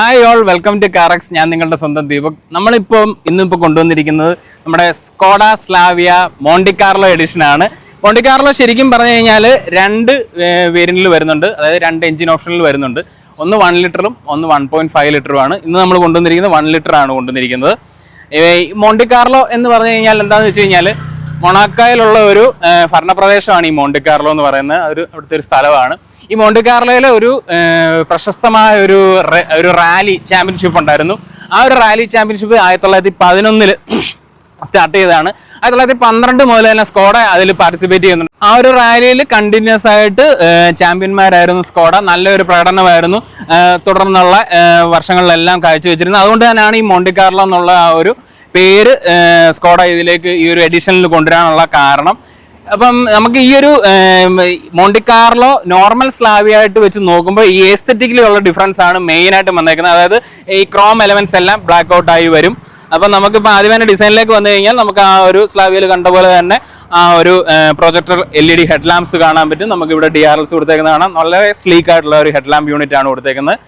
Hi all welcome to Carax ഞാൻ നിങ്ങളുടെ സ്വന്തം ദീപക്. നമ്മളിപ്പം ഇന്നിപ്പോൾ കൊണ്ടുവന്നിരിക്കുന്നത് നമ്മുടെ സ്കോഡ സ്ലാവിയ മോണ്ടിക്കാർലോ എഡിഷൻ ആണ്. മോണ്ടിക്കാർലോ ശരിക്കും പറഞ്ഞു കഴിഞ്ഞാൽ രണ്ട് വേരിയന്റിൽ വരുന്നുണ്ട്. അതായത് രണ്ട് എഞ്ചിൻ ഓപ്ഷനിൽ വരുന്നുണ്ട്. ഒന്ന് വൺ ലിറ്ററും ഒന്ന് വൺ പോയിന്റ് ഫൈവ് ലിറ്ററുമാണ് ഇന്ന് നമ്മൾ കൊണ്ടുവന്നിരിക്കുന്നത് വൺ ലിറ്റർ ആണ് കൊണ്ടുവന്നിരിക്കുന്നത്. മോണ്ടിക്കാർലോ എന്ന് പറഞ്ഞു കഴിഞ്ഞാൽ എന്താണെന്ന് വെച്ച് കഴിഞ്ഞാൽ മൊണാക്കായിലുള്ള ഒരു ഭരണപ്രദേശമാണ് ഈ മോണ്ടിക്കാർലോ എന്ന് പറയുന്നത് ഒരു അവിടുത്തെ ഒരു സ്ഥലമാണ്. ഈ മോണ്ടിക്കാർലോയിലെ ഒരു പ്രശസ്തമായ ഒരു ഒരു റാലി ചാമ്പ്യൻഷിപ്പ് ഉണ്ടായിരുന്നു. ആ ഒരു റാലി ചാമ്പ്യൻഷിപ്പ് ആയിരത്തി തൊള്ളായിരത്തി പതിനൊന്നിൽ സ്റ്റാർട്ട് ചെയ്തതാണ്. ആയിരത്തി തൊള്ളായിരത്തി പന്ത്രണ്ട് മുതൽ തന്നെ സ്കോഡ അതിൽ പാർട്ടിസിപ്പേറ്റ് ചെയ്യുന്നുണ്ട്. ആ ഒരു റാലിയിൽ കണ്ടിന്യൂസ് ആയിട്ട് ചാമ്പ്യന്മാരായിരുന്നു സ്കോഡ നല്ലൊരു പ്രകടനമായിരുന്നു. തുടർന്നുള്ള വർഷങ്ങളിലെല്ലാം കാഴ്ചവെച്ചിരുന്നത്. അതുകൊണ്ട് തന്നെയാണ് ഈ മോണ്ടിക്കാർലോ എന്നുള്ള ആ ഒരു പേര് സ്കോഡ ഇതിലേക്ക് ഈ ഒരു എഡിഷനിൽ കൊണ്ടുവരാനുള്ള കാരണം. അപ്പം നമുക്ക് ഈ ഒരു മോണ്ടിക്കാർലോ നോർമൽ സ്ലാവിയായിട്ട് വെച്ച് നോക്കുമ്പോൾ ഈ എസ്തെറ്റിക്കലി ഉള്ള ഡിഫറൻസ് ആണ് മെയിൻ ആയിട്ട് വന്നേക്കുന്നത്. അതായത് ഈ ക്രോം എലമെന്റ്സ് എല്ലാം ബ്ലാക്ക് ഔട്ട് ആയി വരും. അപ്പം നമുക്കിപ്പോൾ ആദ്യം തന്നെ ഡിസൈനിലേക്ക് വന്നു കഴിഞ്ഞാൽ നമുക്ക് ആ ഒരു സ്ലാവിയിൽ കണ്ട പോലെ തന്നെ ആ ഒരു projector L E D head lamps കാണാൻ പറ്റും. നമുക്ക് ഇവിടെ ഡി ആർ എൽസ് കൊടുത്തേക്കുന്നത് കാണാം. വളരെ സ്ലീക്ക് ആയിട്ടുള്ള ഒരു ഹെഡ് ലാമ്പ് യൂണിറ്റ് ആണ് കൊടുത്തേക്കുന്നത്.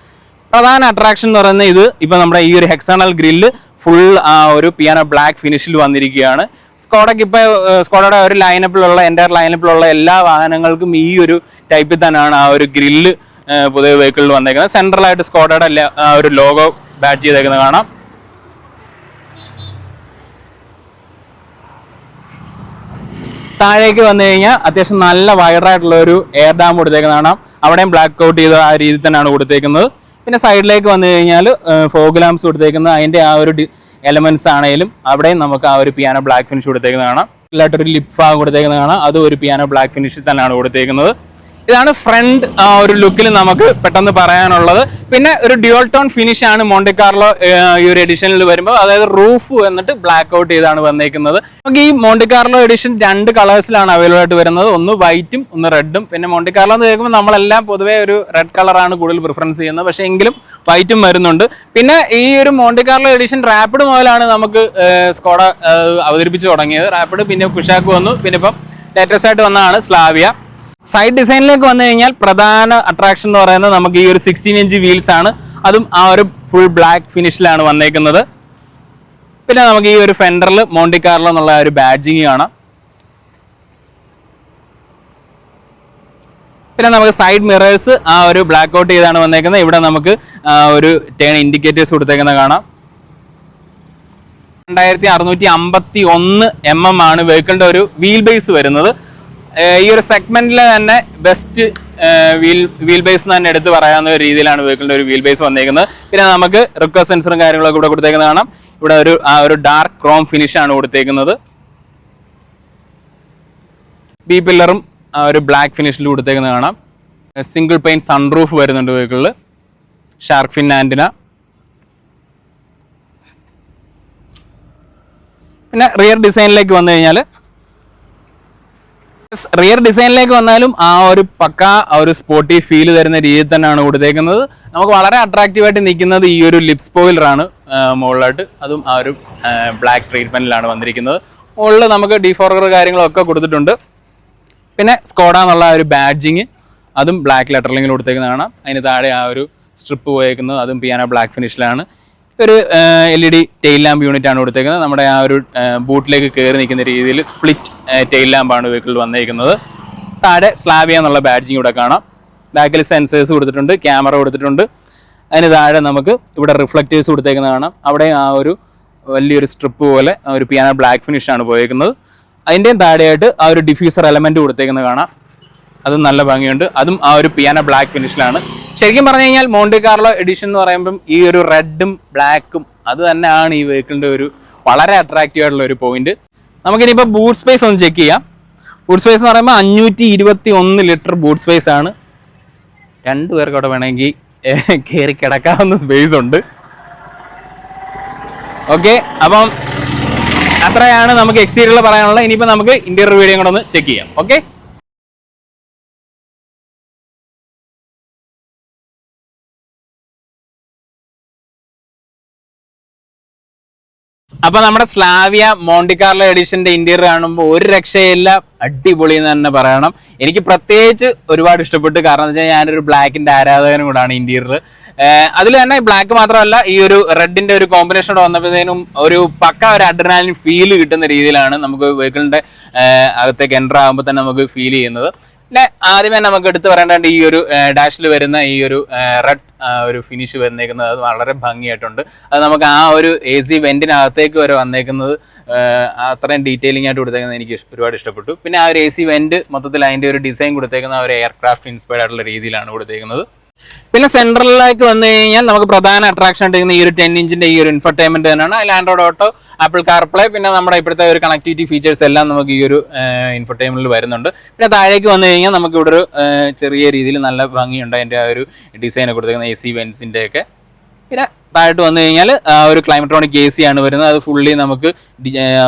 പ്രധാന അട്രാക്ഷൻ എന്ന് പറയുന്നത് ഇത് ഇപ്പൊ നമ്മുടെ ഈ ഒരു ഹെക്സണൽ ഗ്രില്ല് ഫുൾ ആ ഒരു പിയാനോ ബ്ലാക്ക് ഫിനിഷിൽ വന്നിരിക്കുകയാണ്. സ്കോഡയ്ക്ക് ഇപ്പോൾ സ്കോഡയുടെ ഒരു ലൈനപ്പിലുള്ള എന്റെ ലൈനപ്പിലുള്ള എല്ലാ വാഹനങ്ങൾക്കും ഈ ഒരു ടൈപ്പിൽ തന്നെയാണ് ആ ഒരു ഗ്രില്ല് പുതിയ വെഹിക്കിളിൽ വന്നേക്കുന്നത്. സെൻട്രലായിട്ട് സ്കോഡയുടെ ഒരു ലോഗോ ബാച്ച് ചെയ്തേക്കുന്നത് കാണാം. താഴേക്ക് വന്നു കഴിഞ്ഞാൽ അത്യാവശ്യം നല്ല വൈഡറായിട്ടുള്ള ഒരു എയർ ഡാം കൊടുത്തേക്കുന്നത് കാണാം. അവിടെയും ബ്ലാക്ക് ഔട്ട് ചെയ്ത ആ രീതിയിൽ തന്നെയാണ് കൊടുത്തേക്കുന്നത്. പിന്നെ സൈഡിലേക്ക് വന്നു കഴിഞ്ഞാൽ ഫോഗ് ലാംപ്സ് കൊടുത്തേക്കുന്നത്. അതിന്റെ ആ ഒരു എലമെന്റ്സ് ആണെങ്കിലും അവിടെയും നമുക്ക് ആ ഒരു പിയാനോ ബ്ലാക്ക് ഫിനിഷ് കൊടുത്തേക്കുന്നത് കാണാം ഇല്ലായിട്ടൊരു ലിപ് ഫാഗ് കൊടുത്തേക്കുന്നത് കാണാം അതും ഒരു പിയാനോ ബ്ലാക്ക് ഫിനിഷ് തന്നെയാണ് കൊടുത്തേക്കുന്നത്. ഇതാണ് ഫ്രണ്ട് ഒരു ലുക്കിൽ നമുക്ക് പെട്ടെന്ന് പറയാനുള്ളത്. പിന്നെ ഒരു ഡ്യുവൽ ടോൺ ഫിനിഷ് ആണ് മോണ്ടിക്കാർലോ ഈ ഒരു എഡിഷനിൽ വരുമ്പോൾ അതായത് റൂഫ് എന്നിട്ട് ബ്ലാക്ക് ഔട്ട് ചെയ്താണ് വന്നേക്കുന്നത്. നമുക്ക് ഈ മോണ്ടിക്കാർലോ എഡിഷൻ രണ്ട് കളേഴ്സിലാണ് അവൈലബിൾ ആയിട്ട് വരുന്നത്. ഒന്ന് വൈറ്റും ഒന്ന് റെഡും പിന്നെ മോണ്ടിക്കാർലോ എന്ന് കേൾക്കുമ്പോൾ നമ്മളെല്ലാം പൊതുവേ ഒരു റെഡ് കളറാണ് കൂടുതൽ പ്രിഫറൻസ് ചെയ്യുന്നത്. പക്ഷേ എങ്കിലും വൈറ്റും വരുന്നുണ്ട്. പിന്നെ ഈ ഒരു മോണ്ടിക്കാർലോ എഡിഷൻ റാപ്പിഡ് മുതലാണ് നമുക്ക് സ്കോഡ അവതരിപ്പിച്ച് തുടങ്ങിയത്. റാപ്പിഡ് പിന്നെ കുഷാക്ക് വന്നു. പിന്നെ ഇപ്പം ലേറ്റസ്റ്റ് ആയിട്ട് വന്നതാണ് സ്ലാവിയ സൈഡ് ഡിസൈനിലേക്ക് വന്നു കഴിഞ്ഞാൽ പ്രധാന അട്രാക്ഷൻ എന്ന് പറയുന്നത് നമുക്ക് ഈ ഒരു സിക്സ്റ്റീൻ ഇഞ്ച് വീൽസ് ആണ്. അതും ആ ഒരു ഫുൾ ബ്ലാക്ക് ഫിനിഷിലാണ് വന്നേക്കുന്നത്. പിന്നെ നമുക്ക് ഈ ഒരു ഫെൻഡറിൽ മോണ്ടിക്കാർലോ എന്നുള്ള ഒരു ബാഡ്ജിങ് കാണാം. പിന്നെ നമുക്ക് സൈഡ് മിറേഴ്സ് ആ ഒരു ബ്ലാക്ക് ഔട്ട് ചെയ്താണ് വന്നേക്കുന്നത്. ഇവിടെ നമുക്ക് ഒരു ടേൺ ഇൻഡിക്കേറ്റേഴ്സ് കൊടുത്തേക്കുന്നത് കാണാം. രണ്ടായിരത്തി അറുന്നൂറ്റി അമ്പത്തി ഒന്ന് എം എം ആണ് വെഹിക്കിളിന്റെ ഒരു വീൽ ബേസ് വരുന്നത്. ഈ ഒരു സെഗ്മെന്റിൽ തന്നെ ബെസ്റ്റ് വീൽ വീൽ ബേസ് തന്നെ എടുത്ത് പറയാവുന്ന ഒരു രീതിയിലാണ് വെഹിക്കിളിന്റെ ഒരു വീൽ ബേസ് വന്നേക്കുന്നത്. പിന്നെ നമുക്ക് റിക്വസ് സെൻസറും കാര്യങ്ങളൊക്കെ ഇവിടെ കൊടുത്തേക്കുന്നത് കാണാം. ഇവിടെ ഒരു ആ ഒരു ഡാർക്ക് ക്രോം ഫിനിഷ് ആണ് കൊടുത്തേക്കുന്നത്. ബി പില്ലറും ആ ഒരു ബ്ലാക്ക് ഫിനിഷിൽ കൊടുത്തേക്കുന്നത് കാണാം. സിംഗിൾ പെയിൻ സൺറൂഫ് വരുന്നുണ്ട് വെഹിക്കിളിൽ ഷാർക്ക് ഫിൻ ആന്റിന പിന്നെ റിയർ ഡിസൈനിലേക്ക് വന്നു കഴിഞ്ഞാൽ റിയർ ഡിസൈനിലേക്ക് വന്നാലും ആ ഒരു പക്ക ആ ഒരു സ്പോർട്ടി ഫീൽ തരുന്ന രീതിയിൽ തന്നെയാണ് കൊടുത്തേക്കുന്നത്. നമുക്ക് വളരെ അട്രാക്റ്റീവ് ആയിട്ട് നിൽക്കുന്നത് ഈ ഒരു ലിപ് സ്പോയിലറാണ് മുകളിലായിട്ട് അതും ആ ഒരു ബ്ലാക്ക് ട്രീറ്റ്മെന്റിലാണ് വന്നിരിക്കുന്നത്. മുകളിൽ നമുക്ക് ഡിഫോർഗർ കാര്യങ്ങളൊക്കെ കൊടുത്തിട്ടുണ്ട്. പിന്നെ സ്കോഡ എന്നുള്ള ഒരു ബാഡ്ജിങ് അതും ബ്ലാക്ക് ലെറ്ററിലിങ്ങിൽ കൊടുത്തേക്കുന്നതാണ്. അതിന് താഴെ ആ ഒരു സ്ട്രിപ്പ് പോയേക്കുന്നത് അതും പിയാനോ ബ്ലാക്ക് ഫിനിഷിലാണ് ഒരു L E D tail lamp unit ആണ് കൊടുത്തേക്കുന്നത്. നമ്മുടെ ആ ഒരു ബൂട്ടിലേക്ക് കയറി നിൽക്കുന്ന രീതിയിൽ സ്പ്ലിറ്റ് ടെയിൽ ലാമ്പാണ് വെഹിക്കിൾ വന്നിരിക്കുന്നത് താഴെ സ്ലാബിയ എന്നുള്ള ബാഡ്ജിങ് ഇവിടെ കാണാം. ബാക്കിൽ സെൻസേഴ്സ് കൊടുത്തിട്ടുണ്ട് ക്യാമറ കൊടുത്തിട്ടുണ്ട്. അതിന് താഴെ നമുക്ക് ഇവിടെ റിഫ്ലക്റ്റേഴ്സ് കൊടുത്തേക്കുന്നത് കാണാം. അവിടെ ആ ഒരു വലിയൊരു സ്ട്രിപ്പ് പോലെ ഒരു പിയാനോ ബ്ലാക്ക് ഫിനിഷ് ആണ് പോയേക്കുന്നത്. അതിന്റെയും താഴെയായിട്ട് ആ ഒരു ഡിഫ്യൂസർ എലമെന്റ് കൊടുത്തേക്കുന്നത് കാണാം. അതും നല്ല ഭംഗിയുണ്ട്. അതും ആ ഒരു പിയാനോ ബ്ലാക്ക് ഫിനിഷിലാണ് ശരിക്കും പറഞ്ഞു കഴിഞ്ഞാൽ മോണ്ടി കാർലോ എഡിഷൻ എന്ന് പറയുമ്പം ഈ ഒരു റെഡും ബ്ലാക്കും അത് തന്നെയാണ് ഈ വെഹിക്കിളിന്റെ ഒരു വളരെ അട്രാക്റ്റീവ് ആയിട്ടുള്ള ഒരു പോയിന്റ് നമുക്കിനിയിപ്പോൾ ബൂട്ട് സ്പേസ് ഒന്ന് ചെക്ക് ചെയ്യാം. ബൂട്ട് സ്പേസ് എന്ന് പറയുമ്പോൾ അഞ്ഞൂറ്റി ഇരുപത്തി ഒന്ന് ലിറ്റർ ബൂട്ട് സ്പേസ് ആണ്. രണ്ടു പേർക്ക് അവിടെ വേണമെങ്കിൽ കയറി കിടക്കാവുന്ന സ്പേസ് ഉണ്ട്. ഓക്കെ അപ്പം അത്രയാണ് നമുക്ക് എക്സ്റ്റീരിയറിൽ പറയാനുള്ളത്. ഇനിയിപ്പോൾ നമുക്ക് ഇന്റീരിയർ വീഡിയോ കൂടെ ഒന്ന് ചെക്ക് ചെയ്യാം. ഓക്കെ അപ്പൊ നമ്മുടെ സ്ലാവിയ മോണ്ടിക്കാർലോ എഡിഷന്റെ ഇന്റീരിയർ കാണുമ്പോൾ ഒരു രക്ഷയില്ല അടിപൊളി എന്ന് തന്നെ പറയണം. എനിക്ക് പ്രത്യേകിച്ച് ഒരുപാട് ഇഷ്ടപ്പെട്ടു. കാരണം എന്താ വെച്ചാൽ ഞാനൊരു ബ്ലാക്കിന്റെ ആരാധകനും കൂടാണ് ഇന്റീരിയർ അതിൽ തന്നെ ബ്ലാക്ക് മാത്രമല്ല ഈ ഒരു റെഡിന്റെ ഒരു കോമ്പിനേഷൻ വന്നപ്പോഴത്തേനും ഒരു പക്ക ഒരു അഡ്രനാലിൻ ഫീൽ കിട്ടുന്ന രീതിയിലാണ് നമുക്ക് വെഹിക്കിളിന്റെ അകത്തേക്ക് എന്റർ ആകുമ്പോൾ തന്നെ നമുക്ക് ഫീൽ ചെയ്യുന്നത്. പിന്നെ ആദ്യമേ നമുക്ക് എടുത്തു പറയേണ്ടത് ഈ ഒരു ഡാഷിൽ വരുന്ന ഈ ഒരു റെഡ് ഒരു ഫിനിഷ് വന്നേക്കുന്നത് അത് വളരെ ഭംഗിയായിട്ടുണ്ട്. അത് നമുക്ക് ആ ഒരു എ സി വെന്റിനകത്തേക്ക് വരെ വന്നേക്കുന്നത് അത്രയും ഡീറ്റെയിലിംഗ് ആയിട്ട് കൊടുത്തേക്കുന്നത് എനിക്ക് ഒരുപാട് ഇഷ്ടപ്പെട്ടു. പിന്നെ ആ ഒരു എ സി വെന്റ് മൊത്തത്തിൽ അതിന്റെ ഒരു ഡിസൈൻ കൊടുത്തേക്കുന്ന ആ ഒരു എയർക്രാഫ്റ്റ് ഇൻസ്പയർഡ് ആയിട്ടുള്ള രീതിയിലാണ് കൊടുത്തേക്കുന്നത്. പിന്നെ സെൻട്രലിലേക്ക് വന്നു കഴിഞ്ഞാൽ നമുക്ക് പ്രധാന അട്രാക്ഷൻ ആയിട്ട് ഈ ഒരു ടെൻ ഇഞ്ചിന്റെ ഈ ഒരു ഇൻഫർടൈൻമെന്റ് തന്നെയാണ്. അതിൽ ആൻഡ്രോയിഡ് ഓട്ടോ ആപ്പിൾ കാർപ്ലേ പിന്നെ നമ്മുടെ ഇപ്പോഴത്തെ ഒരു കണക്ടിവിറ്റി ഫീച്ചേഴ്സ് എല്ലാം നമുക്ക് ഈ ഒരു ഇൻഫർടൈൻമെന്റിൽ വരുന്നുണ്ട്. പിന്നെ താഴേക്ക് വന്നു കഴിഞ്ഞാൽ നമുക്ക് ഇവിടെ ഒരു ചെറിയ രീതിയിൽ നല്ല ഭംഗിയുണ്ട് അതിന്റെ ആ ഒരു ഡിസൈൻ കൊടുത്തിരിക്കുന്ന എ സി വെൻസിന്റെ ഒക്കെ. പിന്നെ താഴോട്ട് വന്നു കഴിഞ്ഞാൽ ഒരു ക്ലൈമട്രോണിക് എ സി ആണ് വരുന്നത്. അത് ഫുള്ളി നമുക്ക്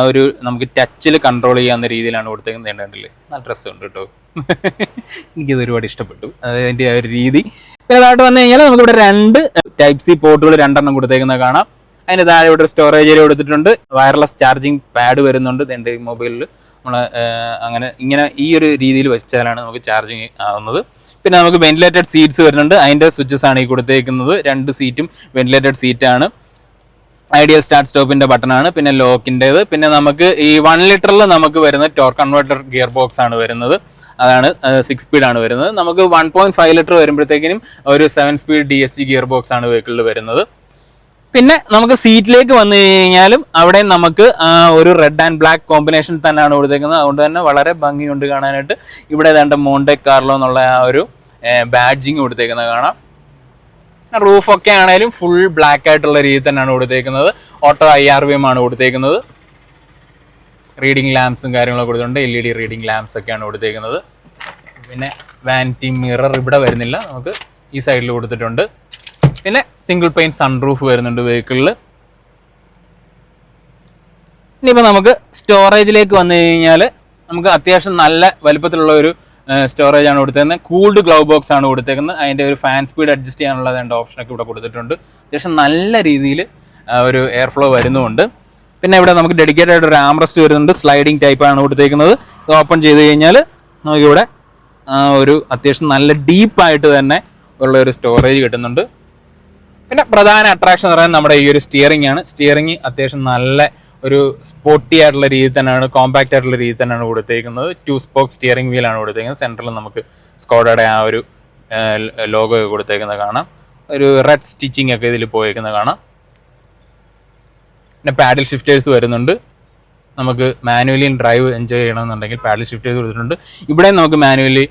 ഒരു നമുക്ക് ടച്ചിൽ കൺട്രോൾ ചെയ്യാവുന്ന രീതിയിലാണ് കൊടുത്തേക്കുന്നത്. നല്ല ഡ്രസ്സുണ്ട് കേട്ടോ. എനിക്കത് ഒരുപാട് ഇഷ്ടപ്പെട്ടു. അതിന്റെ ആ ഒരു രീതി. താഴോട്ട് വന്നു കഴിഞ്ഞാൽ നമുക്ക് ഇവിടെ രണ്ട് ടൈപ്പ് സി പോർട്ടുകൾ രണ്ടെണ്ണം കൊടുത്തേക്കുന്നത് കാണാം. അതിന് താഴെ ഇവിടെ സ്റ്റോറേജ് ഏരിയ കൊടുത്തിട്ടുണ്ട്. വയർലെസ് ചാർജിങ് പാഡ് വരുന്നുണ്ട്. എന്റെ മൊബൈലിൽ നമ്മൾ അങ്ങനെ ഇങ്ങനെ ഈ ഒരു രീതിയിൽ വെച്ചാലാണ് നമുക്ക് ചാർജിങ് ആവുന്നത്. പിന്നെ നമുക്ക് വെന്റിലേറ്റഡ് സീറ്റ്സ് വരുന്നുണ്ട്. അതിന്റെ സ്വിച്ചസ് ആണ് ഈ കൊടുത്തേക്കുന്നത്. രണ്ട് സീറ്റും വെന്റിലേറ്റഡ് സീറ്റാണ് ഐഡിയൽ സ്റ്റാർട്ട് സ്റ്റോപ്പിന്റെ ബട്ടണാണ് പിന്നെ ലോക്കിന്റെത് പിന്നെ നമുക്ക് ഈ വൺ ലിറ്ററിൽ നമുക്ക് വരുന്ന ടോർ കൺവേർട്ടർ ഗിയർ ബോക്സ് ആണ് വരുന്നത്. അതാണ് സിക്സ് സ്പീഡ് ആണ് വരുന്നത്. നമുക്ക് വൺ പോയിന്റ് ഫൈവ് ലിറ്റർ വരുമ്പോഴത്തേക്കിനും ഒരു seven speed D S G gear box ആണ് വെഹിക്കിളിൽ വരുന്നത്. പിന്നെ നമുക്ക് സീറ്റിലേക്ക് വന്നു കഴിഞ്ഞാലും അവിടെ നമുക്ക് ഒരു റെഡ് ആൻഡ് ബ്ലാക്ക് കോമ്പിനേഷൻ തന്നെയാണ് കൊടുത്തേക്കുന്നത്. അതുകൊണ്ട് തന്നെ വളരെ ഭംഗിയുണ്ട് കാണാനായിട്ട്. ഇവിടെ ഏതാണ്ട് മോണ്ടെ കാർലോ എന്നുള്ള ആ ഒരു ബാഡ്ജിങ് കൊടുത്തേക്കുന്നത് കാണാം. റൂഫ് ഒക്കെ ആണെങ്കിലും ഫുൾ ബ്ലാക്ക് ആയിട്ടുള്ള രീതി തന്നെയാണ് കൊടുത്തേക്കുന്നത്. Auto I R V M ആണ് കൊടുത്തേക്കുന്നത്. റീഡിംഗ് ലാംപ്സും കാര്യങ്ങളൊക്കെ കൊടുത്തിട്ടുണ്ട്. L E D reading lamps ഒക്കെയാണ് കൊടുത്തേക്കുന്നത്. പിന്നെ വാനിറ്റി മിറർ ഇവിടെ വരുന്നില്ല. നമുക്ക് ഈ സൈഡിൽ കൊടുത്തിട്ടുണ്ട്. പിന്നെ സിംഗിൾ പെയിൻ സൺറൂഫ് വരുന്നുണ്ട് വെഹിക്കിളിൽ ഇനിയിപ്പോൾ നമുക്ക് സ്റ്റോറേജിലേക്ക് വന്നു കഴിഞ്ഞാൽ നമുക്ക് അത്യാവശ്യം നല്ല വലുപ്പത്തിലുള്ള ഒരു സ്റ്റോറേജ് ആണ് കൊടുത്തേക്കുന്നത്. കൂൾഡ് ഗ്ലൗ ബോക്സ് ആണ് കൊടുത്തേക്കുന്നത്. അതിന്റെ ഒരു ഫാൻ സ്പീഡ് അഡ്ജസ്റ്റ് ചെയ്യാനുള്ള രണ്ട് ഓപ്ഷനൊക്കെ ഇവിടെ കൊടുത്തിട്ടുണ്ട്. അത്യാവശ്യം നല്ല രീതിയിൽ ഒരു എയർ ഫ്ലോ വരുന്നുമുണ്ട് പിന്നെ ഇവിടെ നമുക്ക് ഡെഡിക്കേറ്റഡ് ആയിട്ട് ഒരു ആംറസ്റ്റ് വരുന്നുണ്ട്. സ്ലൈഡിങ് ടൈപ്പ് ആണ് കൊടുത്തേക്കുന്നത്. ഇത് ഓപ്പൺ ചെയ്ത് കഴിഞ്ഞാൽ നമുക്കിവിടെ ഒരു അത്യാവശ്യം നല്ല ഡീപ്പായിട്ട് തന്നെ ഉള്ള ഒരു സ്റ്റോറേജ് കിട്ടുന്നുണ്ട്. പിന്നെ പ്രധാന അട്രാക്ഷൻ എന്ന് പറയുന്നത് നമ്മുടെ ഈ ഒരു സ്റ്റിയറിംഗ് ആണ്. സ്റ്റിയറിംഗ് അത്യാവശ്യം നല്ല ഒരു സ്പോർട്ടി ആയിട്ടുള്ള രീതിയിൽ തന്നെയാണ് കോമ്പാക്റ്റ് ആയിട്ടുള്ള രീതിയിൽ തന്നെയാണ് കൊടുത്തേക്കുന്നത്. ടു സ്പോക്ക് സ്റ്റിയറിംഗ് വീലാണ് കൊടുത്തേക്കുന്നത്. സെൻട്രലിൽ നമുക്ക് സ്കോഡയുടെ ആ ഒരു ലോഗോ കൊടുത്തേക്കുന്നത് കാണാം. ഒരു റെഡ് സ്റ്റിച്ചിങ് ഒക്കെ ഇതിൽ പോയേക്കുന്നത് കാണാം. പിന്നെ പാഡിൽ ഷിഫ്റ്റേഴ്സ് വരുന്നുണ്ട്. നമുക്ക് മാനുവലി ഡ്രൈവ് എൻജോയ് ചെയ്യണമെന്നുണ്ടെങ്കിൽ പാഡിൽ ഷിഫ്റ്റ് ചെയ്ത് കൊടുത്തിട്ടുണ്ട്. ഇവിടെ നമുക്ക് മാനുവലി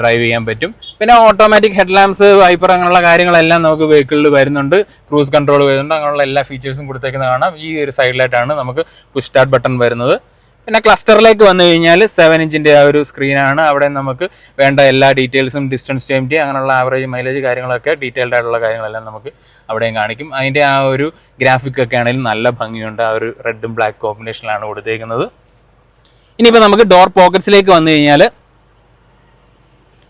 ഡ്രൈവ് ചെയ്യാൻ പറ്റും. പിന്നെ ഓട്ടോമാറ്റിക് ഹെഡ് ലാംപ്സ് വൈപ്പർ അങ്ങനെയുള്ള കാര്യങ്ങളെല്ലാം നമുക്ക് വെഹിക്കിളിൽ വരുന്നുണ്ട്. ക്രൂസ് കൺട്രോൾ വരുന്നുണ്ട്. അങ്ങനെയുള്ള എല്ലാ ഫീച്ചേഴ്സും കൊടുത്തേക്കുന്നത് കാണാം ഈ ഒരു സൈഡിലായിട്ടാണ് നമുക്ക് പുഷ് സ്റ്റാർട്ട് ബട്ടൺ വരുന്നത്. പിന്നെ ക്ലസ്റ്ററിലേക്ക് വന്നു കഴിഞ്ഞാൽ സെവൻ ഇഞ്ചിന്റെ ആ ഒരു സ്ക്രീനാണ് അവിടെ നമുക്ക് വേണ്ട എല്ലാ ഡീറ്റെയിൽസും ഡിസ്റ്റൻസ് ടൈം അങ്ങനെയുള്ള ആവറേജ് മൈലേജ് കാര്യങ്ങളൊക്കെ ഡീറ്റെയിൽഡ് ആയിട്ടുള്ള കാര്യങ്ങളെല്ലാം നമുക്ക് അവിടെയും കാണിക്കും. അതിന്റെ ആ ഒരു ഗ്രാഫിക് ഒക്കെ ആണെങ്കിലും നല്ല ഭംഗിയുണ്ട്. ആ ഒരു റെഡും ബ്ലാക്ക് കോമ്പിനേഷനിലാണ് കൊടുത്തേക്കുന്നത്. ഇനിയിപ്പോൾ നമുക്ക് ഡോർ പോക്കറ്റ്സിലേക്ക് വന്നു കഴിഞ്ഞാൽ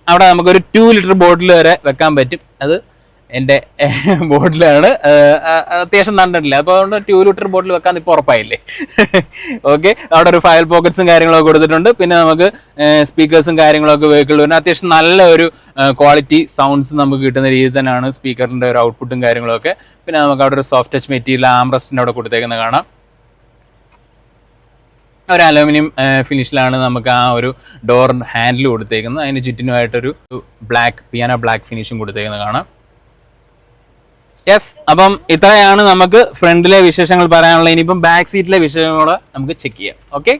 അവിടെ നമുക്കൊരു ടു ലിറ്റർ ബോട്ടിൽ വരെ വെക്കാൻ പറ്റും. അത് എന്റെ ബോട്ടിലാണ്. അത്യാവശ്യം നണ്ടിട്ടില്ല അപ്പോൾ അതുകൊണ്ട് ടു ലിറ്റർ ബോട്ടിൽ വെക്കാൻ ഇപ്പോൾ ഉറപ്പായില്ലേ? ഓക്കെ അവിടെ ഒരു ഫയൽ പോക്കറ്റ്സും കാര്യങ്ങളൊക്കെ കൊടുത്തിട്ടുണ്ട്. പിന്നെ നമുക്ക് സ്പീക്കേഴ്സും കാര്യങ്ങളൊക്കെ വെഹിക്കിൾ വരുന്നത് അത്യാവശ്യം നല്ല ഒരു ക്വാളിറ്റി സൗണ്ട്സ് നമുക്ക് കിട്ടുന്ന രീതിയിൽ തന്നെയാണ് സ്പീക്കറിന്റെ ഒരു ഔട്ട്പുട്ടും കാര്യങ്ങളൊക്കെ. പിന്നെ നമുക്ക് അവിടെ ഒരു സോഫ്റ്റ് ടച്ച് മെറ്റീരിയൽ ആംറസ്റ്റിന്റെ അവിടെ കൊടുത്തേക്കുന്ന കാണാം. ഒരു അലൂമിനിയം ഫിനിഷിലാണ് നമുക്ക് ആ ഒരു ഡോർ ഹാൻഡിൽ കൊടുത്തേക്കുന്നത്. അതിന് ചുറ്റിനുമായിട്ടൊരു ബ്ലാക്ക് പിയാനോ ബ്ലാക്ക് ഫിനിഷും കൊടുത്തേക്കുന്നത് കാണാം. യെസ് അപ്പം ഇത്രയാണ് നമുക്ക് ഫ്രണ്ടിലെ വിശേഷങ്ങൾ പറയാനുള്ളത്. ഇനിയിപ്പം ബാക്ക് സീറ്റിലെ വിശേഷങ്ങളോട് നമുക്ക് ചെക്ക് ചെയ്യാം. ഓക്കെ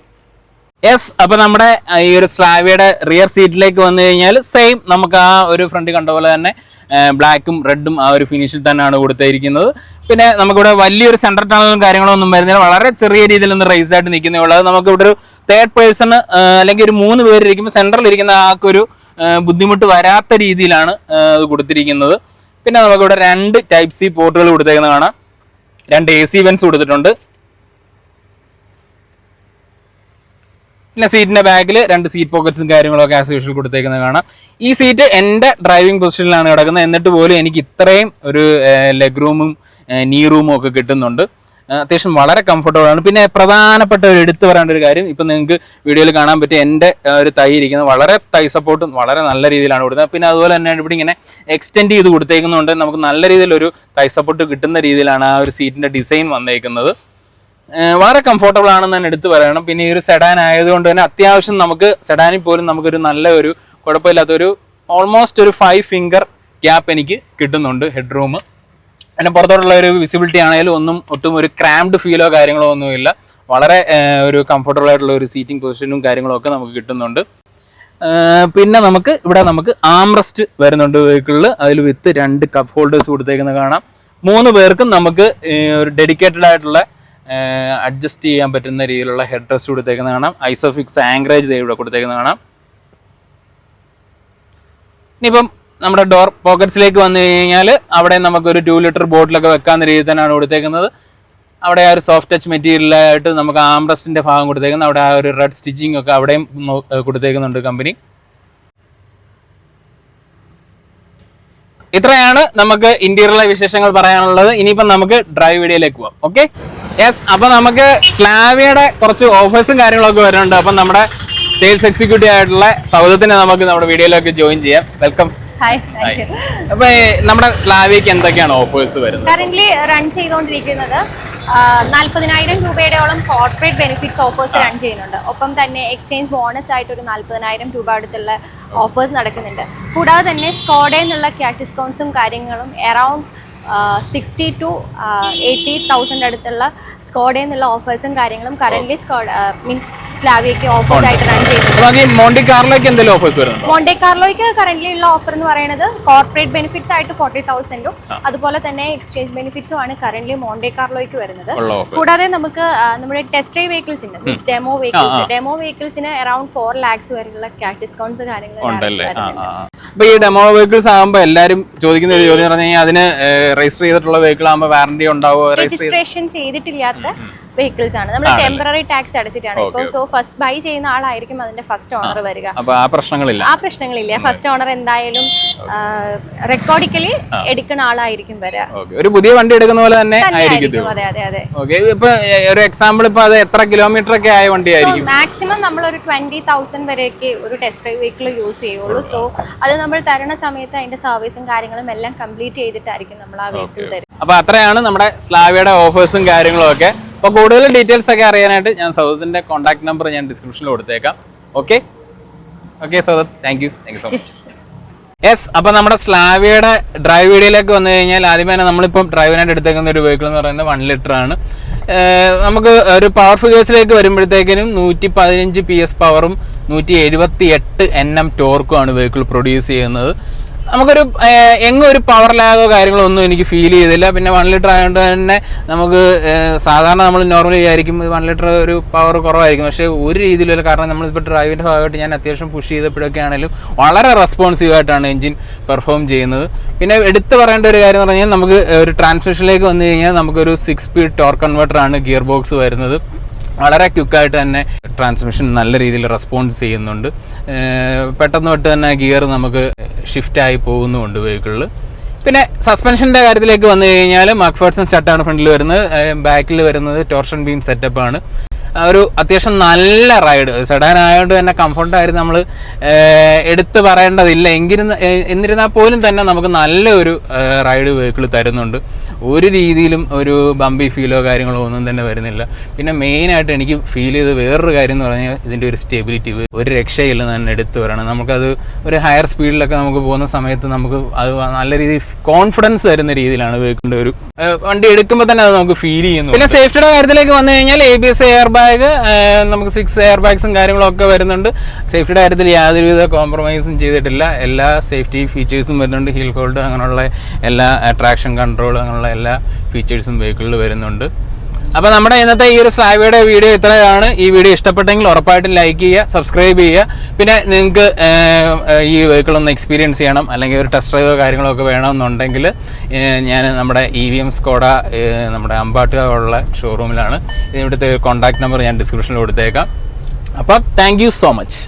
യെസ് അപ്പൊ നമ്മുടെ ഈ ഒരു സ്ലാവിയുടെ റിയർ സീറ്റിലേക്ക് വന്നു കഴിഞ്ഞാൽ സെയിം നമുക്ക് ആ ഒരു ഫ്രണ്ട് കണ്ട പോലെ തന്നെ ബ്ലാക്കും റെഡും ആ ഒരു ഫിനിഷിൽ തന്നെയാണ് കൊടുത്തിരിക്കുന്നത്. പിന്നെ നമുക്കിവിടെ വലിയൊരു സെൻട്രൽ ടണലും കാര്യങ്ങളോ ഒന്നും വരുന്നില്ല. വളരെ ചെറിയ രീതിയിൽ ഒന്ന് റേസ്ഡ് ആയിട്ട് നിൽക്കുന്നേ ഉള്ളൂ. നമുക്കിവിടെ ഒരു തേർഡ് പേഴ്സൺ അല്ലെങ്കിൽ ഒരു മൂന്ന് പേരിരിക്കുമ്പോൾ സെൻട്രൽ ഇരിക്കുന്ന ആൾക്കൊരു ബുദ്ധിമുട്ട് വരാത്ത രീതിയിലാണ് അത് കൊടുത്തിരിക്കുന്നത്. പിന്നെ നമുക്കിവിടെ രണ്ട് ടൈപ്പ് സി പോർട്ടുകൾ കൊടുത്തേക്കുന്നത് കാണാം. രണ്ട് എ സി വെൻസ് കൊടുത്തിട്ടുണ്ട്. പിന്നെ സീറ്റിന്റെ ബാക്കിൽ രണ്ട് സീറ്റ് പോക്കറ്റ്സും കാര്യങ്ങളൊക്കെ ആസ് യൂഷ്വൽ കൊടുത്തേക്കുന്നത് കാണാം. ഈ സീറ്റ് എന്റെ ഡ്രൈവിംഗ് പൊസിഷനിലാണ് കിടക്കുന്നത്. എന്നിട്ട് പോലും എനിക്ക് ഇത്രയും ഒരു ലെഗ് റൂമും നീ റൂമും ഒക്കെ കിട്ടുന്നുണ്ട്. അത്യാവശ്യം വളരെ കംഫർട്ടബിൾ ആണ്. പിന്നെ പ്രധാനപ്പെട്ട ഒരു എടുത്തു പറയേണ്ട ഒരു കാര്യം ഇപ്പം നിങ്ങൾക്ക് വീഡിയോയിൽ കാണാൻ പറ്റിയ എന്റെ ഒരു തൈ ഇരിക്കുന്നത് വളരെ തൈ സപ്പോർട്ടും വളരെ നല്ല രീതിയിലാണ് കൊടുക്കുന്നത്. പിന്നെ അതുപോലെ തന്നെ ഇവിടെ ഇങ്ങനെ എക്സ്റ്റെൻഡ് ചെയ്ത് കൊടുത്തേക്കുന്നതുകൊണ്ട് നമുക്ക് നല്ല രീതിയിലൊരു തൈ സപ്പോർട്ട് കിട്ടുന്ന രീതിയിലാണ് ആ ഒരു സീറ്റിന്റെ ഡിസൈൻ വന്നേക്കുന്നത്. വളരെ കംഫർട്ടബിൾ ആണെന്ന് തന്നെ എടുത്തു പറയണം. പിന്നെ ഈ ഒരു സെഡാൻ ആയതുകൊണ്ട് തന്നെ അത്യാവശ്യം നമുക്ക് സെഡാനിൽ പോലും നമുക്കൊരു നല്ല ഒരു കുഴപ്പമില്ലാത്തൊരു ഓൾമോസ്റ്റ് ഒരു ഫൈവ് ഫിംഗർ ഗ്യാപ്പ് എനിക്ക് കിട്ടുന്നുണ്ട് ഹെഡ് റൂം പിന്നെ പുറത്തോട്ടുള്ള ഒരു വിസിബിലിറ്റി ആണെങ്കിലും ഒന്നും ഒട്ടും ഒരു ക്രാംഡ് ഫീലോ കാര്യങ്ങളോ ഒന്നുമില്ല. വളരെ ഒരു കംഫർട്ടബിൾ ആയിട്ടുള്ള ഒരു സീറ്റിംഗ് പൊസിഷനും കാര്യങ്ങളും ഒക്കെ നമുക്ക് കിട്ടുന്നുണ്ട്. പിന്നെ നമുക്ക് ഇവിടെ നമുക്ക് ആംറസ്റ്റ് വരുന്നുണ്ട് വെഹിക്കിളിൽ അതിൽ വിത്ത് രണ്ട് കപ്പ് ഹോൾഡേഴ്സ് കൊടുത്തേക്കുന്നത് കാണാം. മൂന്ന് പേർക്കും നമുക്ക് ഒരു ഡെഡിക്കേറ്റഡ് ആയിട്ടുള്ള അഡ്ജസ്റ്റ് ചെയ്യാൻ പറ്റുന്ന രീതിയിലുള്ള ഹെഡ് റെസ്റ്റ് കൊടുത്തേക്കുന്നത് കാണാം. ഐസോഫിക്സ് ആങ്കറേജ് ഇവിടെ കൊടുത്തേക്കുന്നത് കാണാം. ഇനിയിപ്പം നമ്മുടെ ഡോർ പോക്കറ്റ്സിലേക്ക് വന്നു കഴിഞ്ഞാൽ അവിടെ നമുക്കൊരു ടു ലിറ്റർ ബോട്ടിലൊക്കെ വെക്കാവുന്ന രീതിയിൽ തന്നെയാണ് കൊടുത്തേക്കുന്നത്. അവിടെ ആ ഒരു സോഫ്റ്റ് ടച്ച് മെറ്റീരിയലായിട്ട് നമുക്ക് ആംബ്രസ്റ്റിന്റെ ഭാഗം കൊടുത്തേക്കുന്നത്. അവിടെ ആ ഒരു റെഡ് സ്റ്റിച്ചിങ് ഒക്കെ അവിടെയും കൊടുത്തേക്കുന്നുണ്ട് കമ്പനി ഇത്രയാണ് നമുക്ക് ഇന്റീരിയറിലെ വിശേഷങ്ങൾ പറയാനുള്ളത്. ഇനിയിപ്പം നമുക്ക് ഡ്രൈവ് വീഡിയോയിലേക്ക് പോവാം. ഓക്കെ യെസ് അപ്പൊ നമുക്ക് സ്ലാവിയുടെ കുറച്ച് ഓഫേഴ്സും കാര്യങ്ങളൊക്കെ വരുന്നുണ്ട്. അപ്പം നമ്മുടെ സെയിൽസ് എക്സിക്യൂട്ടീവ് ആയിട്ടുള്ള സൗദത്തിനെ നമുക്ക് നമ്മുടെ വീഡിയോയിലൊക്കെ ജോയിൻ ചെയ്യാം. വെൽക്കം ഹായ് അപ്പൊ നമ്മുടെ സ്ലാവിക്ക് എന്തൊക്കെയാണ് ഓഫേഴ്സ് വരുന്നത്? കറന്റ് റൺ ചെയ്തുകൊണ്ടിരിക്കുന്നത് നാൽപ്പതിനായിരം രൂപയുടെയോളം കോർപ്പറേറ്റ് ബെനിഫിറ്റ്സ് ഓഫേഴ്സ് റൺ ചെയ്യുന്നുണ്ട്. ഒപ്പം തന്നെ എക്സ്ചേഞ്ച് ബോണസ് ആയിട്ട് ഒരു നാൽപ്പതിനായിരം രൂപ അടുത്തുള്ള ഓഫേഴ്സ് നടക്കുന്നുണ്ട്. കൂടാതെ തന്നെ സ്കോഡയിൽ നിന്നുള്ള ക്യാഷ് ഡിസ്കൗണ്ട്സും കാര്യങ്ങളും around sixty two eighty thousand അടുത്തുള്ള സ്കോഡേ നിന്നുള്ള ഓഫേഴ്സും കാര്യങ്ങളും കറന്റ് സ്കോഡ് മീൻസ് സ്ലാവിയയ്ക്ക് ഓഫേഴ്സ് ആയിട്ട് റൺ ചെയ്യുന്നത് മോണ്ടി കാറിലേക്ക് എന്തെങ്കിലും ഓഫേഴ്സ് വരുന്നുണ്ടോ? മോണ്ടെ കാർലോയ്ക്ക് കറന്റ് ഉള്ള ഓഫർ എന്ന് പറയുന്നത് കോർപ്പറേറ്റ് ബെനിഫിറ്റ്സ് ആയിട്ട് ഫോർട്ടി തൗസൻഡും അതുപോലെ തന്നെ എക്സ്ചേഞ്ച് ബെനിഫിറ്റ്സും ആണ് കറന്റ് മോണ്ടെ കാർലോയ്ക്ക് വരുന്നത്. കൂടാതെ നമുക്ക് നമ്മുടെ ടെസ്റ്റ് ഡ്രൈവ് വെഹിക്കിൾസ് ഉണ്ട് മീൻസ് ഡെമോ വെഹിക്കിൾസ് ഡെമോ വെഹിക്കിൾസിന് അറൌണ്ട് ഫോർ ലാക്സ് വരെയുള്ള ഡിസ്കൗണ്ട്സ് ഉണ്ടല്ലേ? അപ്പൊ ഈ ഡെമോ വെഹിക്കിൾസ് ആകുമ്പോൾ എല്ലാരും ചോദിക്കുന്ന ഒരു ചോദ്യം പറഞ്ഞു കഴിഞ്ഞാൽ അതിന് രജിസ്റ്റർ ചെയ്തിട്ടുള്ള വെഹിക്കിൾ ആകുമ്പോൾ വാറണ്ടി ഉണ്ടാവുമോ രജിസ്ട്രേഷൻ ചെയ്തിട്ടില്ലാത്ത വെഹിക്കിൾസ് ആണ്. നമ്മൾ ടെമ്പററി ടാക്സ് അടച്ചിട്ടാണ്. ഇപ്പോൾ സോ ഫസ്റ്റ് ബൈ ചെയ്യുന്ന ആളായിരിക്കും അതിന്റെ ഫസ്റ്റ് ഓണർ വരിക. ആ പ്രശ്നങ്ങളില്ല. ആ പ്രശ്നങ്ങളില്ല. ഫസ്റ്റ് ഓണർ എന്തായാലും റെക്കോർഡിക്കലി എടുക്കുന്ന ആളായിരിക്കും വരിക. ഒരു പുതിയ വണ്ടി എടുക്കുന്ന പോലെ തന്നെ ആയിരിക്കും. അതെ അതെ അതെ. ഇപ്പൊ ഒരു എക്സാമ്പിൾ ഇപ്പൊ അത് എത്ര കിലോമീറ്റർ ഒക്കെ ആയ വണ്ടി ആയിരിക്കും? മാക്സിമം നമ്മൾ ഒരു ട്വന്റി തൗസൻഡ് വരെയൊക്കെ ഒരു ടെസ്റ്റ് ഡ്രൈവ് വെഹിക്കിൾ യൂസ് ചെയ്യുള്ളൂ. സോ അത് നമ്മൾ തരണ സമയത്ത് അതിന്റെ സർവീസും കാര്യങ്ങളും എല്ലാം കംപ്ലീറ്റ് ചെയ്തിട്ടായിരിക്കും നമ്മൾ ആ വെഹിക്കിൾ തരും അപ്പൊ അത്രയാണ് നമ്മുടെ സ്ലാവിയുടെ ഓഫേഴ്സും കാര്യങ്ങളും ഒക്കെ. അപ്പൊ കൂടുതൽ ഡീറ്റെയിൽസ് ഒക്കെ അറിയാനായിട്ട് ഞാൻ സൗദത്തിന്റെ കോൺടാക്ട് നമ്പർ ഞാൻ ഡിസ്ക്രിപ്ഷനിൽ കൊടുത്തേക്കാം. Okay okay Saudath thank you thank you so much yes അപ്പോൾ നമ്മുടെ സ്ലാവിയുടെ ഡ്രൈവ് വീഡിയോയിലേക്ക് വന്നു കഴിഞ്ഞാൽ ആദ്യമേ തന്നെ നമ്മളിപ്പം ഡ്രൈവിനായിട്ട് എടുത്തേക്കുന്ന ഒരു വെഹിക്കിൾ എന്ന് പറയുന്നത് വൺ ലിറ്റർ ആണ്. നമുക്ക് ഒരു പവർ ഫിഗേഴ്സിലേക്ക് വരുമ്പോഴത്തേക്കിനും നൂറ്റി പതിനഞ്ച് പി എസ് പവറും നൂറ്റി എഴുപത്തി എട്ട് എൻ എം ടോർക്കുമാണ് വെഹിക്കിൾ പ്രൊഡ്യൂസ് ചെയ്യുന്നത്. നമുക്കൊരു എങ്ങും ഒരു പവർ ലാഗോ കാര്യങ്ങളോ ഒന്നും എനിക്ക് ഫീൽ ചെയ്തില്ല. പിന്നെ വൺ ലിറ്റർ ആയതുകൊണ്ട് തന്നെ നമുക്ക് സാധാരണ നമ്മൾ നോർമലി വിചാരിക്കും വൺ ലിറ്റർ ഒരു പവർ കുറവായിരിക്കും. പക്ഷേ ഒരു രീതിയിലല്ല കാരണം നമ്മളിപ്പോൾ ഡ്രൈവിന്റെ ഭാഗമായിട്ട് ഞാൻ അത്യാവശ്യം പുഷ് ചെയ്തപ്പോഴൊക്കെ ആണെങ്കിലും വളരെ റെസ്പോൺസീവ് ആയിട്ടാണ് എഞ്ചിൻ പെർഫോം ചെയ്യുന്നത്. പിന്നെ എടുത്തു പറയേണ്ട ഒരു കാര്യം പറഞ്ഞാൽ നമുക്ക് ഒരു ട്രാൻസ്മിഷനിലേക്ക് വന്നു കഴിഞ്ഞാൽ നമുക്കൊരു സിക്സ് സ്പീഡ് ടോർക്ക് കൺവെർട്ടർ ആണ് ഗിയർ ബോക്സ് വരുന്നത്. വളരെ ക്വിക്കായിട്ട് തന്നെ ട്രാൻസ്മിഷൻ നല്ല രീതിയിൽ റെസ്പോണ്ട് ചെയ്യുന്നുണ്ട്. പെട്ടെന്ന് തൊട്ട് തന്നെ ഗിയർ നമുക്ക് ഷിഫ്റ്റ് ആയി പോകുന്നുമുണ്ട് വെഹിക്കിളിൽ പിന്നെ സസ്പെൻഷന്റെ കാര്യത്തിലേക്ക് വന്നു കഴിഞ്ഞാൽ മക്ഫേഴ്സൺ സെറ്റാണ് ഫ്രണ്ടിൽ വരുന്നത്. ബാക്കിൽ വരുന്നത് ടോർഷൻ ബീം സെറ്റപ്പാണ് ഒരു അത്യാവശ്യം നല്ല റൈഡ് സെഡാൻ ആയതുകൊണ്ട് തന്നെ കംഫർട്ടായിരുന്നു നമ്മൾ എടുത്ത് പറയേണ്ടതില്ല. എങ്കിലും എന്നിരുന്നാൽ പോലും തന്നെ നമുക്ക് നല്ലൊരു റൈഡ് വെഹിക്കിൾ തരുന്നുണ്ട്. ഒരു രീതിയിലും ഒരു ബമ്പി ഫീലോ കാര്യങ്ങളോ ഒന്നും തന്നെ വരുന്നില്ല. പിന്നെ മെയിനായിട്ട് എനിക്ക് ഫീൽ ചെയ്ത് വേറൊരു കാര്യം എന്ന് പറഞ്ഞാൽ ഇതിന്റെ ഒരു സ്റ്റെബിലിറ്റി ഒരു രക്ഷയില്ല തന്നെ എടുത്തു വരണം നമുക്കത് ഒരു ഹയർ സ്പീഡിലൊക്കെ നമുക്ക് പോകുന്ന സമയത്ത് നമുക്ക് അത് നല്ല രീതിയിൽ കോൺഫിഡൻസ് തരുന്ന രീതിയിലാണ് വെഹിക്കിളിന്റെ ഒരു വണ്ടി എടുക്കുമ്പോൾ തന്നെ അത് നമുക്ക് ഫീൽ ചെയ്യുന്നു പിന്നെ സേഫ്റ്റിയുടെ കാര്യത്തിലേക്ക് വന്നു കഴിഞ്ഞാൽ A B S air bag നമുക്ക് സിക്സ് എയർ ബാഗ്സും കാര്യങ്ങളൊക്കെ വരുന്നുണ്ട്. സേഫ്റ്റിയുടെ കാര്യത്തിൽ യാതൊരുവിധ കോംപ്രമൈസും ചെയ്തിട്ടില്ല. എല്ലാ സേഫ്റ്റി ഫീച്ചേഴ്സും വരുന്നുണ്ട്. ഹീൽ ഹോൾഡ് അങ്ങനെയുള്ള എല്ലാ അട്രാക്ഷൻ കൺട്രോൾ അങ്ങനെയുള്ള എല്ലാ ഫീച്ചേഴ്സും വെഹിക്കിളിൽ വരുന്നുണ്ട്. അപ്പോൾ നമ്മുടെ ഇന്നത്തെ ഈ ഒരു സ്ലാവിയുടെ വീഡിയോ ഇത്രയാണ്. ഈ വീഡിയോ ഇഷ്ടപ്പെട്ടെങ്കിൽ ഉറപ്പായിട്ടും ലൈക്ക് ചെയ്യുക സബ്സ്ക്രൈബ് ചെയ്യുക. പിന്നെ നിങ്ങൾക്ക് ഈ വെഹിക്കിൾ ഒന്ന് എക്സ്പീരിയൻസ് ചെയ്യണം അല്ലെങ്കിൽ ഒരു ടെസ്റ്റ് ഡ്രൈവോ കാര്യങ്ങളോ ഒക്കെ വേണമെന്നുണ്ടെങ്കിൽ ഞാൻ നമ്മുടെ ഇ വി എം സ്കോഡ നമ്മുടെ അമ്പാട്ടുക ഉള്ള ഷോറൂമിലാണ് ഇവിടുത്തെ കോൺടാക്ട് നമ്പർ ഞാൻ ഡിസ്ക്രിപ്ഷനിൽ കൊടുത്തേക്കാം. അപ്പം താങ്ക് യു സോ മച്ച്